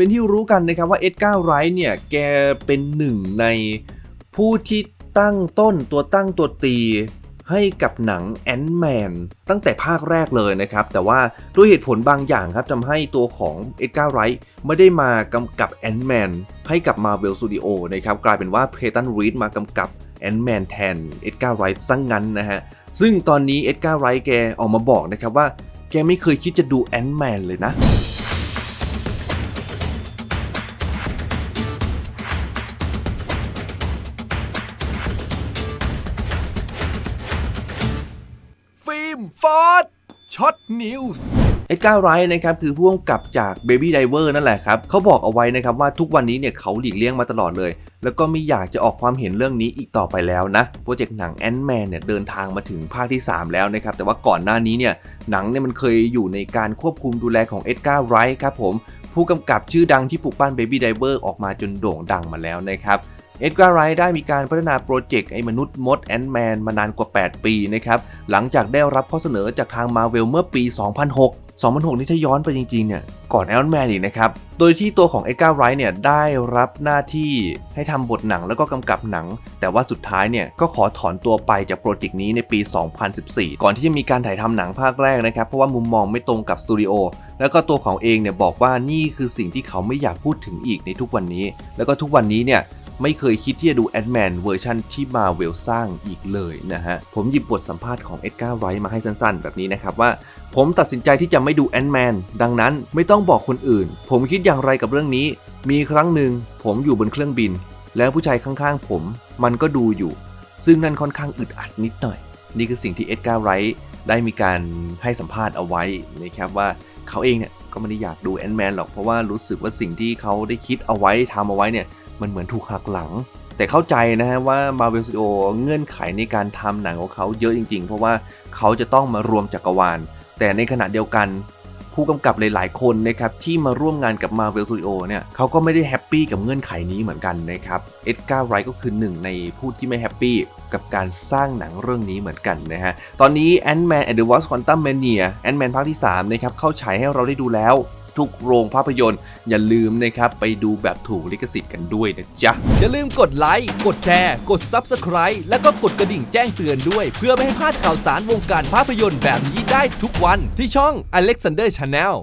เป็นที่รู้กันนะครับว่าเอ็ดการ์ไรท์เนี่ยแกเป็นหนึ่งในผู้ที่ตั้งต้นตัวตั้งตัวตีให้กับหนังแอน m ์แมนตั้งแต่ภาคแรกเลยนะครับ แต่ว่าด้วยเหตุผลบางอย่างครับทำให้ตัวของเอ็ดการ์ไรท์ไม่ได้มากำกับแอน m ์แมนให้กับ Marvel Studio นะครับ กลายเป็นว่าเพตันรีดมากำกับแอน m ์แมนแทนเอ็ดการ์ไรท์ซะงงั้นนะฮะ ซึ่งตอนนี้เอ็ดการ์ไรท์แกออกมาบอกนะครับว่า แกไม่เคยคิดจะดูแอน m ์แมนเลยนะ ฟิล์มฟอร์ดช็อตนิวส์เอ็ดการ์ไรท์นะครับคือผู้กำกับจาก Baby Diver นั่นแหละครับเขาบอกเอาไว้นะครับว่าทุกวันนี้เนี่ยเขาหลีกเลี่ยงมาตลอดเลย แล้วก็ไม่อยากจะออกความเห็นเรื่องนี้อีกต่อไปแล้วนะโปรเจกต์หนังแอนด์แมนเนี่ยเดินทางมาถึงภาคที่ 3 แล้วนะครับแต่ว่าก่อนหน้านี้เนี่ยหนังเนี่ยมันเคยอยู่ในการควบคุมดูแลของเอ็ดการ์ไรท์ครับผมผู้กำกับชื่อดังที่ปลุกปั้น Baby Diver ออกมาจนโด่งดังมาแล้วนะครับ เอ็ดการ์ไรท์ได้มีการพัฒนาโปรเจกต์ไอ้มนุษย์มดแอนด์แมนมานานกว่า 8 ปีนะครับ หลังจากได้รับข้อเสนอจากทาง Marvel เมื่อปี 2006 2006 นี่ถ้าย้อนไปจริงๆ เนี่ย ก่อน Iron Man อีกนะครับ โดยที่ตัวของเอ็ดการ์ไรท์เนี่ยได้รับหน้าที่ให้ทำบทหนังแล้วก็กำกับหนัง แต่ว่าสุดท้ายเนี่ยก็ขอถอนตัวไปจากโปรเจกต์นี้ในปี 2014 ก่อนที่จะมีการถ่ายทำหนังภาคแรกนะครับ เพราะว่ามุมมองไม่ตรงกับสตูดิโอ แล้วก็ตัวของเองเนี่ยบอกว่านี่คือสิ่งที่เขาไม่อยากพูดถึงอีกในทุกวันนี้ แล้วก็ทุกวันนี้เนี่ย ไม่เคยคิดที่จะดูแอดแมนเวอร์ชันที่มาเวลสร้างอีกเลยนะฮะ ผมหยิบบทสัมภาษณ์ของเอ็ดการ์ไรท์มาให้สั้นๆ แบบนี้นะครับว่า ผมตัดสินใจที่จะไม่ดูแอนด์แมนดังนั้นไม่ต้องบอกคนอื่น ผมคิดอย่างไรกับเรื่องนี้ มีครั้งหนึ่งผมอยู่บนเครื่องบิน แล้วผู้ชายข้างๆผมมันก็ดูอยู่ ซึ่งนั่นค่อนข้างอึดอัดนิดหน่อย นี่คือสิ่งที่เอ็ดการ์ไรท์ ได้มีการให้สัมภาษณ์เอาไว้นะครับว่าเขาเองเนี่ยก็ไม่ได้อยากดูแอนด์แมนหรอกเพราะว่ารู้สึกว่าสิ่งที่เขาได้คิดเอาไว้ทำเอาไว้เนี่ยมันเหมือนถูกหักหลัง แต่เข้าใจนะฮะว่า Marvel Studio เงื่อนไขในการทำหนังของเขาเยอะจริงๆ เพราะว่าเขาจะต้องมารวมจักรวาล แต่ในขณะเดียวกัน ผู้กำกับหลายๆ คนนะครับที่มาร่วมงานกับ Marvel Studio เนี่ยเขาก็ไม่ได้แฮปปี้กับเงื่อนไขนี้เหมือนกันนะครับเอ็ดการ์ไรท์ก็คือหนึ่งในผู้ที่ไม่แฮปปี้กับการสร้างหนังเรื่องนี้เหมือนกันนะฮะ ตอนนี้ Ant-Man and the Wasp Quantum Mania Ant-Man ภาคที่3นะครับเข้าฉายให้เราได้ดูแล้ว ทุกโรงภาพยนตร์ อย่าลืมนะครับไปดูแบบถูกลิขสิทธิ์กันด้วยนะจ๊ะ อย่าลืมกดไลค์ กดแชร์ กด Subscribe แล้วก็กดกระดิ่งแจ้งเตือนด้วย เพื่อไม่ให้พลาดข่าวสารวงการภาพยนตร์แบบนี้ได้ทุกวันที่ช่อง Alexander Channel